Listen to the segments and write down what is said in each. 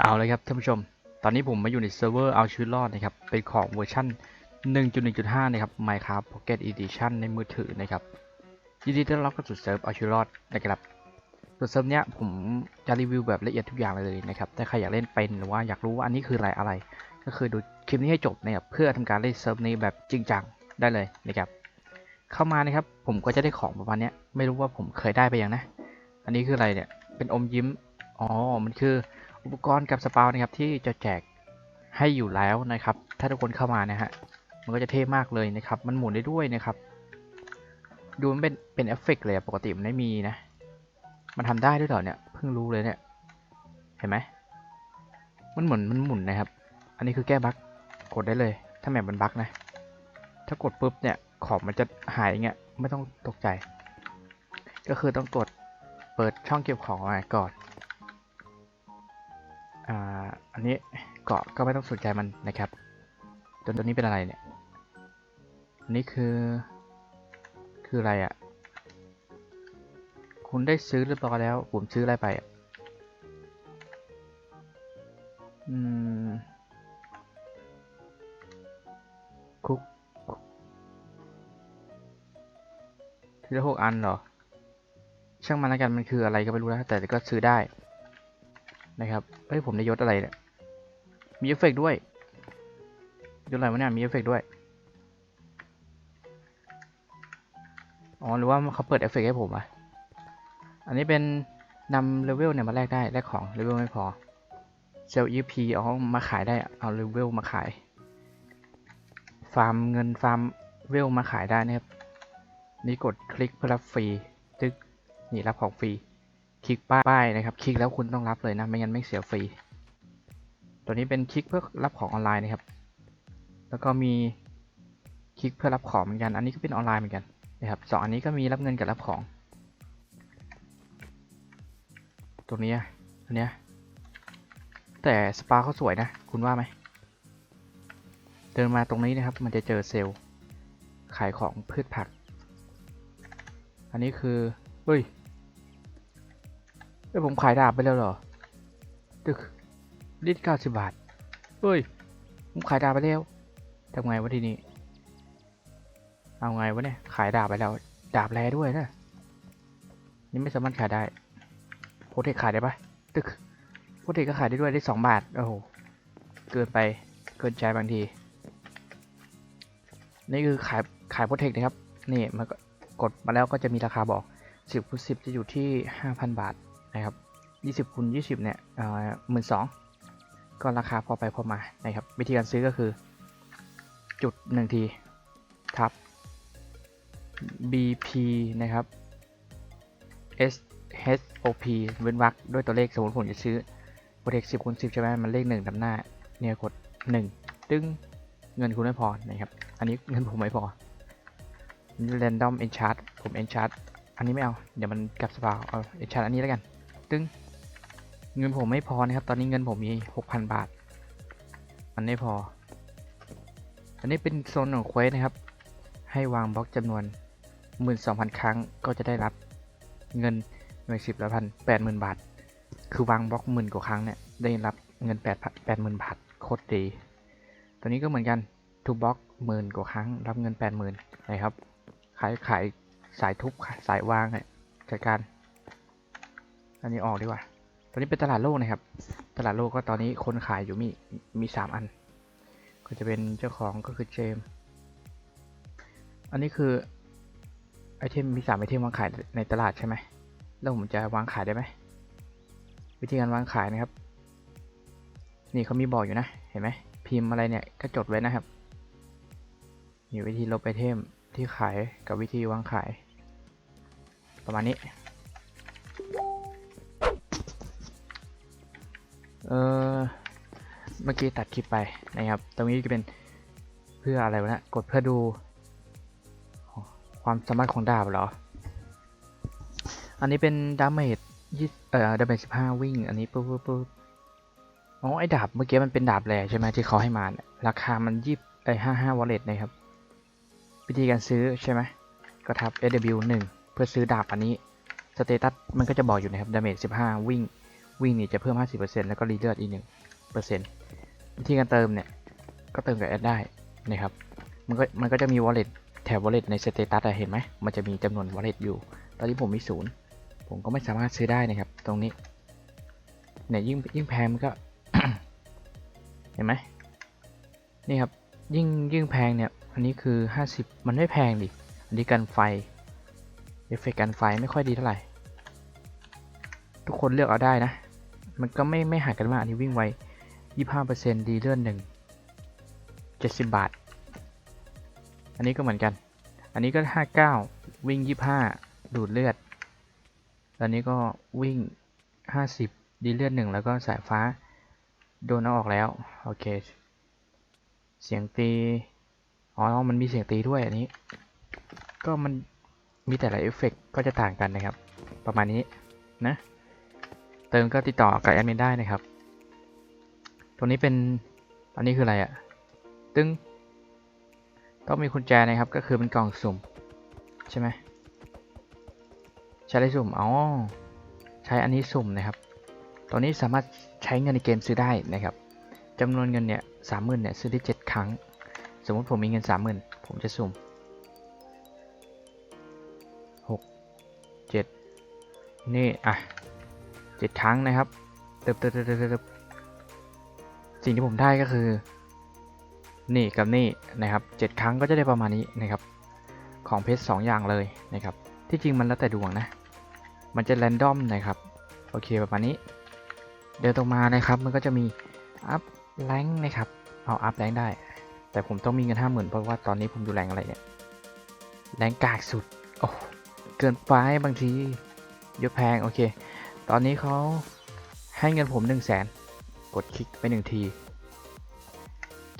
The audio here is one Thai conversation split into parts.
เอาเลยครับท่านผู้ชม ตอนนี้ผมมาอยู่ในเซิร์ฟเวอร์เอาชีวิตรอดนะครับ เป็นของเวอร์ชัน1.1.5 นะครับ Minecraft Pocket Edition ในมือถือนะครับ ยินดีต้อนรับเข้าสู่เซิร์ฟเอาชีวิตรอดนะครับส่วนเซิร์ฟเนี้ยผมจะรีวิวแบบละเอียดทุกอย่างเลยนะครับ ถ้าใครอยากเล่นเป็นหรือว่าอยากรู้ว่าอันนี้คืออะไรอะไร ก็คือดูคลิปนี้ให้จบนะครับ เพื่อทำการเล่นเซิร์ฟนี้แบบจริงจังได้เลยนะครับ เข้ามานะครับ ผมก็จะได้ของประมาณเนี้ยไม่รู้ว่าผมเคยได้ไปยังนะ อันนี้คืออะไรเนี่ย เป็นอมยิ้ม อ๋อ มันคือ อุปกรณ์กับสปาวนะครับที่จะแจกให้อยู่แล้วนะครับ ถ้าทุกคนเข้ามานะฮะมันก็จะเท่มากเลยนะครับ มันหมุนได้ด้วยนะครับ ดูมันเป็นเป็นเอฟเฟกต์เลยปกติมันไม่มีนะ มันทำได้ด้วยเหรอเนี่ยเพิ่งรู้เลยเนี่ยเห็นไหมมันหมุนมันหมุนนะครับ อันนี้คือแก้บั๊กกดได้เลย ถ้าแมปมันบั๊กนะ ถ้ากดปุ๊บเนี่ยของมันจะหายเงี้ยไม่ต้องตกใจ ก็คือต้องกดเปิดช่องเก็บของไว้ก่อน อ่าอันนี้เกาะก็ไม่ต้องสนใจมันนะครับตัวตัวนี้เป็นอะไรเนี่ยอันนี้คือ คืออะไรอะ่ะ คุณได้ซื้อเรียบร้อยแล้ว ผมซื้ออะไรไปอะอืมคุกทีละหกอันเหรอ ช่างมันแล้วกันมันคืออะไรก็ไม่รู้นะแต่ก็ซื้อได้ นะครับ เฮ้ยผมได้ยศอะไรเนี่ย มีเอฟเฟกด้วยยศอะไรวะเนี่ย มีเอฟเฟกด้วย อ๋อ หรือว่าเขาเปิดเอฟเฟกให้ผมอะอันนี้เป็นนำเลเวลเนี่ยมาแลกได้ แลกของเลเวลไม่พอ เซลล์ EP อ๋อมาขายได้ เอาเลเวลมาขาย ฟาร์มเงินฟาร์มเวลมาขายได้นะครับ นี่กดคลิกเพื่อรับฟรี ตึกนี่รับของฟรี คลิกป้ายนะครับ คลิกแล้วคุณต้องรับเลยนะ ไม่งั้นไม่เสียฟรี ตัวนี้เป็นคลิกเพื่อรับของออนไลน์นะครับ แล้วก็มีคลิกเพื่อรับของเหมือนกัน อันนี้ก็เป็นออนไลน์เหมือนกันนะครับสองอันนี้ก็มีรับเงินกับรับของ ตัวนี้อันเนี้แต่สปาเขาสวยนะ คุณว่าไหม เดินมาตรงนี้นะครับ มันจะเจอเซลล์ขายของพืชผัก อันนี้คือเฮ้ย เอ้ยผมขายดาบไปแล้วเหรอตึกลิตรเก้าสิบบาทเฮ้ย ผมขายดาบไปแล้วทำไงวะทีนี้ เอาไงวะเนี่ย ขายดาบไปแล้ว ดาบแรด้วยนะ นี่ไม่สามารถขายได้ โพเทคขายได้ปะตึก โพเทคก็ขายได้ด้วยได้สองบาท โอ้โห เกินไป เกินใจบางที นี่คือขาย ขายโพเทคนะครับ นี่มันก็กดมาแล้วก็จะมีราคาบอก 10คูณ10 จะอยู่ที่ 5,000 บาท นะครับ 20คูณ20 เนี่ยเอ่อหมื่นสองก็ราคาพอไปพอมานะครับ วิธีการซื้อก็คือ จุดหนึ่งทีทับ BP นะครับ S H O P เว้นวรรคด้วยตัวเลขสมมติผมจะซื้อโปรเทค10คูณ10 ใช่ไหมมันเลข1นำหน้า เนี่ยกด 1 ตึ้งเงินคุณไม่พอนะครับ อันนี้เงินผมไม่พอ Random Enchant ผม Enchant อันนี้ไม่เอา เดี๋ยวมันกลับสปาวเอา Enchant อันนี้แล้วกัน ตึ้งเงินผมไม่พอนะครับ ตอนนี้เงินผมมี6,000บาท มันไม่พอ อันนี้เป็นโซนของเควสนะครับ ให้วางบล็อกจำนวน 12,000 ครั้งก็จะได้รับเงินหน่วยสิบละพันแปดหมื่นบาท คือวางบล็อกหมื่นกว่าครั้งเนี่ยได้รับเงินแปดแปดหมื่นบาทโคตรดีตัวนี้ก็เหมือนกันทุกบล็อกหมื่นกว่าครั้ง รับเงินแปดหมื่นนะครับ ขายขายสายทุบสายวางเนี่ยจัดการ นนี้ออกดีกว่า ตอนนี้เป็นตลาดโลกนะครับ ตลาดโลกก็ตอนนี้คนขายอยู่มีมีสามอัน ก็จะเป็นเจ้าของก็คือเจมส์อันนี้คือไอเทมมีสามไอเทมวางขายในตลาดใช่ไหม แล้วผมจะวางขายได้ไหม วิธีการวางขายนะครับ นี่เขามีบอกอยู่นะ เห็นไหม พิมพ์อะไรเนี่ยก็จดไว้นะครับ มีวิธีลบไอเทมที่ขายกับวิธีวางขาย ประมาณนี้ เออเมื่อกี้ตัดคลิปไปนะครับ ตรงนี้จะเป็นเพื่ออะไรวะนะกดเพื่อดู ความสามารถของดาบเหรอ อันนี้เป็นดาเมจยี่เอ่อดาเมจสิบห้าวิ่ง อันนี้ปุ๊บปุ๊บปุ๊บอ๋อไอ้ดาบเมื่อกี้มันเป็นดาบแร่ใช่ไหมที่เขาให้มาราคามันยี่ไอห้าห้าวอลเล็ตนะครับ วิธีการซื้อใช่ไหมก็ทับ SW 1เพื่อซื้อดาบอันนี้ สเตตัสมันก็จะบอกอยู่นะครับดาเมจ15 วิ่ง วิ่งนี่จะเพิ่ม 50%แล้วก็รีเลือดอีก1%วิธีการเติมเนี่ยก็เติมกับแอดได้นะครับ มันก็มันก็จะมี wallet แถบ wallet ในสเตตัสเห็นไหมมันจะมีจำนวน wallet อยู่ ตอนนี้ผมมีศูนย์ผมก็ไม่สามารถซื้อได้นะครับ ตรงนี้เนี่ยยิ่งยิ่งแพงมันก็เห็นไหมนี่ครับยิ่งยิ่งแพงเนี่ยอันนี้คือ 50 มันไม่แพงดิอันนี้กันไฟเอฟเฟกต์กันไฟไม่ค่อยดีเท่าไหร่ ทุกคนเลือกเอาได้นะ มันก็ไม่ไม่ห่างกันมากอันนี้วิ่งไว 25%ดีเลื่อนหนึ่ง70 บาท อันนี้ก็เหมือนกัน อันนี้ก็ 59 วิ่ง 25 ดูดเลือดอันนี้ก็วิ่ง 50 ดีเลือดหนึ่งแล้วก็สายฟ้า โดนเอาออกแล้ว โอเค เสียงตี อ๋อ มันมีเสียงตีด้วยอันนี้ ก็มันมีแต่ละเอฟเฟกต์ก็จะต่างกันนะครับ ประมาณนี้นะ เติมก็ติดต่อกับแอดมินได้นะครับ ตัวนี้เป็นอันนี้คืออะไรอะ่ะตึ้งต้องมีกุญแจนะครับ ก็คือเป็นกล่องสุ่ม ใช่ไหมใช้ได้สุ่มอ๋อใช้อันนี้สุ่มนะครับตัวนี้สามารถใช้เงินในเกมซื้อได้นะครับจำนวนเงินเนี่ยสามหมื่นเนี่ยซื้อได้เจ็ดครั้ง สมมติผมมีเงินสามหมื่นผมจะสุ่มหกเจ็ดนี่อะ เจ็ดครั้งนะครับเติบเติบเติบเติบสิ่งที่ผมได้ก็คือ นี่กับนี่นะครับเจ็ดครั้งก็จะได้ประมาณนี้นะครับ ของเพชรสองอย่างเลยนะครับ ที่จริงมันแล้วแต่ดวงนะ มันจะแรนดอมนะครับ โอเคประมาณนี้ เดินตรงมานะครับมันก็จะมีอัพแรงนะครับ เอาอัพแรงได้ แต่ผมต้องมีเงินห้าหมื่นเพราะว่าตอนนี้ผมอยู่แรงอะไรเนี่ยแรงกากสุด โอ้ เกินไปบางทียอะแพง โอเค ตอนนี้เขาให้เงินผมหนึ่งแสนกดคลิกไปหนึ่งที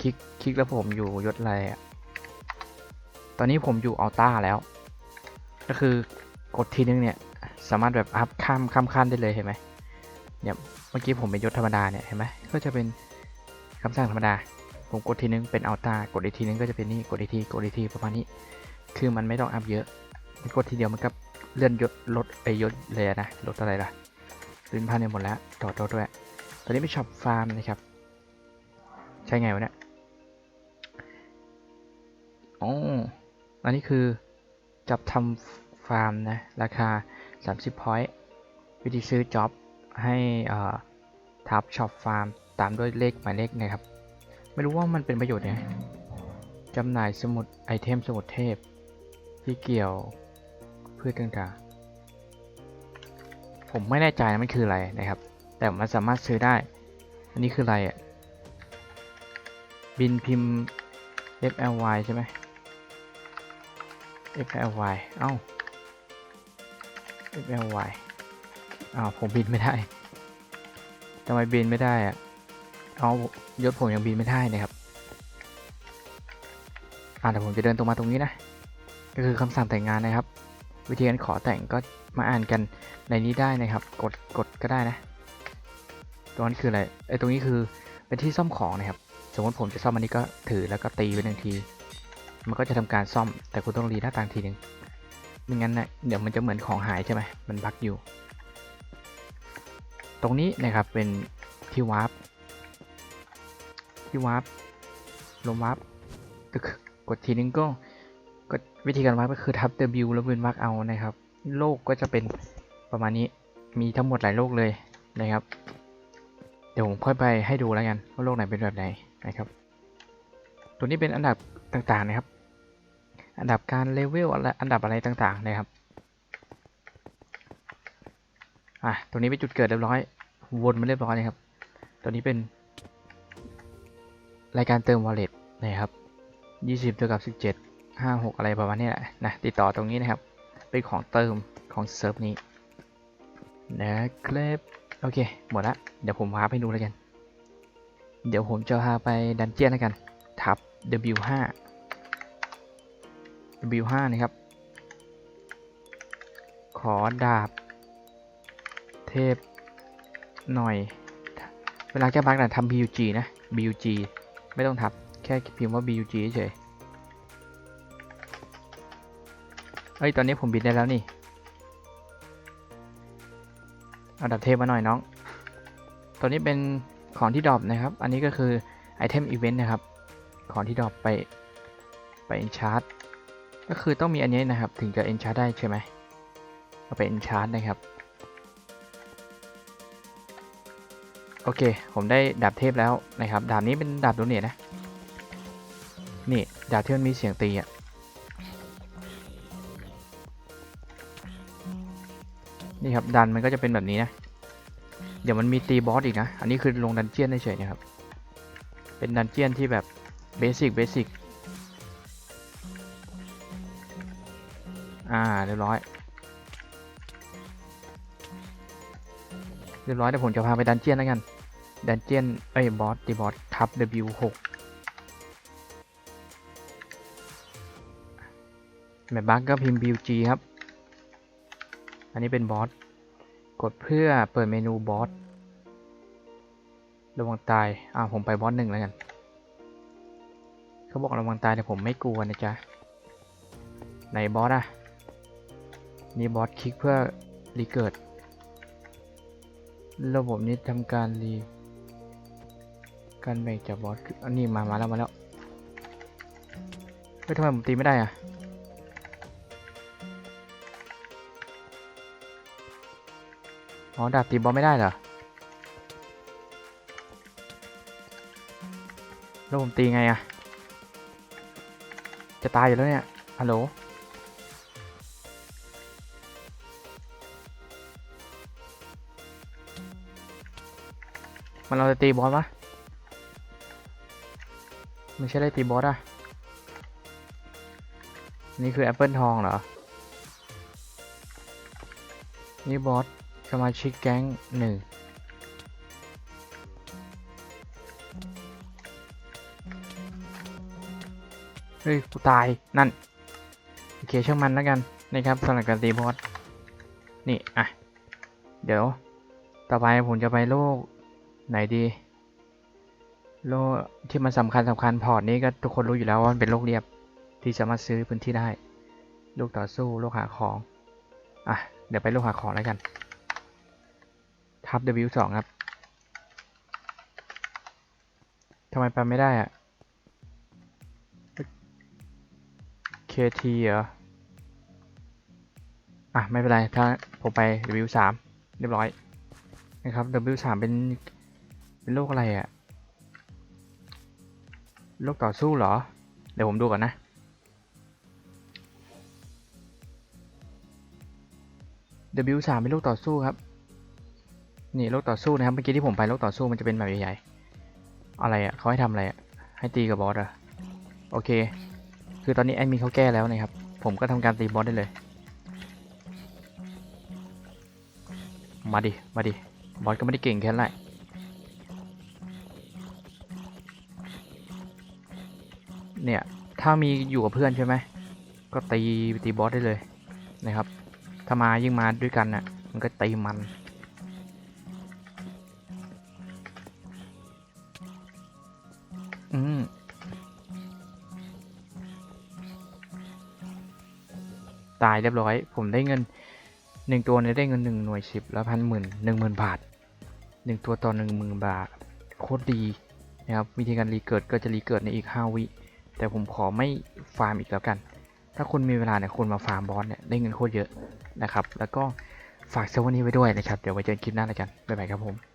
คลิกคลิกแล้วผมอยู่ยศอะไรอะตอนนี้ผมอยู่อัลต้าแล้ว ก็คือกดทีนึงเนี่ย สามารถแบบอัพข้ามข้ามขั้นได้เลยเห็นไหมเนี่ยเมื่อกี้ผมเป็นยศธรรมดาเนี่ยเห็นไหมก็จะเป็นคำสั่งธรรมดา ผมกดทีนึงเป็นอัลต้ากดอีกทีนึงก็จะเป็นนี่กดอีกทีกดอีกทีประมาณนี้ คือมันไม่ต้องอัพเยอะมันกดทีเดียวมันก็เลื่อนยศลดไอยศเลยนะลดอะไรล่ะ ลื่นพันเนี่ยหมดแล้วต่อตัวด้วย ตอนนี้เป็นช็อปฟาร์มนะครับ ใช่ไงวะเนี่ยอ๋ออันนี้คือจับทำฟาร์มนะ ราคา 30 point วิธีซื้อจ็อบให้ทับช็อปฟาร์มตามด้วยเลขหมายเลขนะครับ ไม่รู้ว่ามันเป็นประโยชน์ยังไงจำหน่ายสมุดไอเทมสมุดเทพ ที่เกี่ยวพืชต่างๆ ผมไม่แน่ใจนะมันคืออะไรนะครับ แต่มันสามารถซื้อได้ อันนี้คืออะไรอะ บินพิมพ์ FLY ใช่ไหม FLY เอ้า FLY อ้าวผมบินไม่ได้ทำไมบินไม่ได้อะเอายศผมยังบินไม่ได้นะครับอ่าเดี๋ยวผมจะเดินตรงมาตรงนี้นะ ก็คือคำสั่งแต่งงานนะครับ วิธีการขอแต่งก็มาอ่านกัน ในนี้ได้นะครับ กดกดก็ได้นะตรงนั้นคืออะไรไอ้ตรงนี้คือเป็นที่ซ่อมของนะครับ สมมติผมจะซ่อมอันนี้ก็ถือแล้วก็ตีไปหนึ่งที มันก็จะทำการซ่อม แต่คุณต้องรีหน้าต่างทีหนึ่งไม่งั้นนะเดี๋ยวมันจะเหมือนของหายใช่ไหมมันบักอยู่ ตรงนี้นะครับเป็นที่วาร์ปที่วาร์ปลมวาร์ปก็คือกดทีนึงก็ก็วิธีการวาร์ปก็คือทับ W แล้วเว้นวรรคเอานะครับ โลกก็จะเป็น ประมาณนี้มีทั้งหมดหลายโลกเลยนะครับ เดี๋ยวผมค่อยไปให้ดูแล้วกันว่าโลกไหนเป็นแบบไหนนะครับ ตัวนี้เป็นอันดับต่างๆนะครับ อันดับการเลเวลอะไรอันดับอะไรต่างๆนะครับอะตรงนี้เป็นจุดเกิดเรียบร้อย วนมาเรียบร้อยนะครับ ตัวนี้เป็น รายการเติม wallet นะครับ 20เท่ากับ 17 56 อะไรประมาณนี้แหละนะติดต่อตรงนี้นะครับ เป็นของเติมของเซิร์ฟนี้ นะครับโอเค หมดละ เดี๋ยวผมพาไปดูแล้วกัน เดี๋ยวผมจะพาไปดันเจียนแล้วกัน ทับ W5 W5 นะครับ ขอดาบ เทพ หน่อย เวลาแก้บั๊กนะทำ BUG นะ BUG ไม่ต้องทับ แค่พิมพ์ว่า BUG เฉยเฮ้ย ตอนนี้ผมบินได้แล้วนี่ เอาดับเทพมาหน่อยน้อง ตัวนี้เป็นของที่ดรอปนะครับ อันนี้ก็คือไอเทมอีเวนต์นะครับ ของที่ดรอปไปไป enchant ก็คือต้องมีอันนี้นะครับ ถึงจะ enchant ได้ใช่ไหมเอาไป enchant นะครับ โอเค ผมได้ดาบเทพแล้วนะครับ ดาบนี้เป็นดาบโดเนทนะ นี่ดาบที่มันมีเสียงตีอะ นี่ครับดันมันก็จะเป็นแบบนี้นะ เดี๋ยวมันมีตีบอสอีกนะ อันนี้คือลงดันเจียนเฉยๆนะครับ เป็นดันเจียนที่แบบเบสิกเบสิกอ่าเรียบร้อย เรียบร้อยเดี๋ยวผมจะพาไปดันเจียนแล้วกัน ดันเจียนเอ้ยบอสตีบอสทับ W6 แบบบักก็พิมพ์ BG ครับ อันนี้เป็นบอส กดเพื่อเปิดเมนูบอสระวังตาย อ่าผมไปบอสหนึ่งแล้วกัน เขาบอกระวังตายแต่ผมไม่กลัวนะจ๊ะไหนบอสอะนี่บอสคลิกเพื่อรีเกิด ระบบนี้ทำการรีการแบ่งจากบอสอันนี้มามาแล้วมาแล้วเฮ้ยทำไมผมตีไม่ได้อะ อ๋อดาบตีบอสไม่ได้เหรอแล้วผมตีไงอะจะตายอยู่แล้วเนี่ย ฮัลโหล มันเราจะตีบอสปะไม่ใช่ได้ตีบอสอะนี่คือแอปเปิลทองเหรอ นี่บอส สมาชิกแก๊งหนึ่งเฮ้ย กูตาย นั่น โอเคช่างมันแล้วกัน นะครับสำหรับการตีบอส นี่ อะ เดี๋ยว ต่อไปผมจะไปโลก ไหนดี โลกที่มันสำคัญสำคัญพอร์ตนี้ก็ทุกคนรู้อยู่แล้วว่ามันเป็นโลกเรียบ ที่สามารถซื้อพื้นที่ได้โลกต่อสู้ โลกหาของ อะ เดี๋ยวไปโลกหาของแล้วกัน ทับ W2 ครับทำไมไปไม่ได้อะ KT เหรอ อะ ไม่เป็นไร ถ้าผมไป W3 เรียบร้อย นะครับ W3 เป็น เป็นโรคอะไรอะโรคต่อสู้เหรอ เดี๋ยวผมดูก่อนนะ W3 เป็นโรคต่อสู้ครับ นี่โรคต่อสู้นะครับเมื่อกี้ที่ผมไปโรคต่อสู้มันจะเป็นแบบใหญ่ๆอะไรอะเขาให้ทำอะไรอะให้ตีกับบอสอะโอเค คือตอนนี้แอดมินเขาแก้แล้วนะครับ ผมก็ทำการตีบอสได้เลย มาดิ มาดิ บอสก็ไม่ได้เก่งแค่นั้นเนี่ย ถ้ามีอยู่กับเพื่อนใช่ไหม ก็ตีตีบอสได้เลยนะครับ ถ้ามายิ่งมาด้วยกันน่ะ มันก็ตีมัน เรียบร้อย ผมได้เงินหนึ่งตัวเนี่ยได้เงินหนึ่งหน่วยสิบแล้วพันหมื่นหนึ่งหมื่นบาทหนึ่งตัวต่อหนึ่งหมื่นบาท โคตรดีนะครับ วิธีการรีเกิดก็จะรีเกิดในอีกห้าวิ แต่ผมขอไม่ฟาร์มอีกแล้วกัน ถ้าคุณมีเวลาเนี่ยคุณมาฟาร์มบอสเนี่ยได้เงินโคตรเยอะนะครับ แล้วก็ฝากเซอร์วันนี้ไว้ด้วยนะครับ เดี๋ยวไว้เจอกันคลิปหน้าแล้วกัน บ๊ายบายครับผม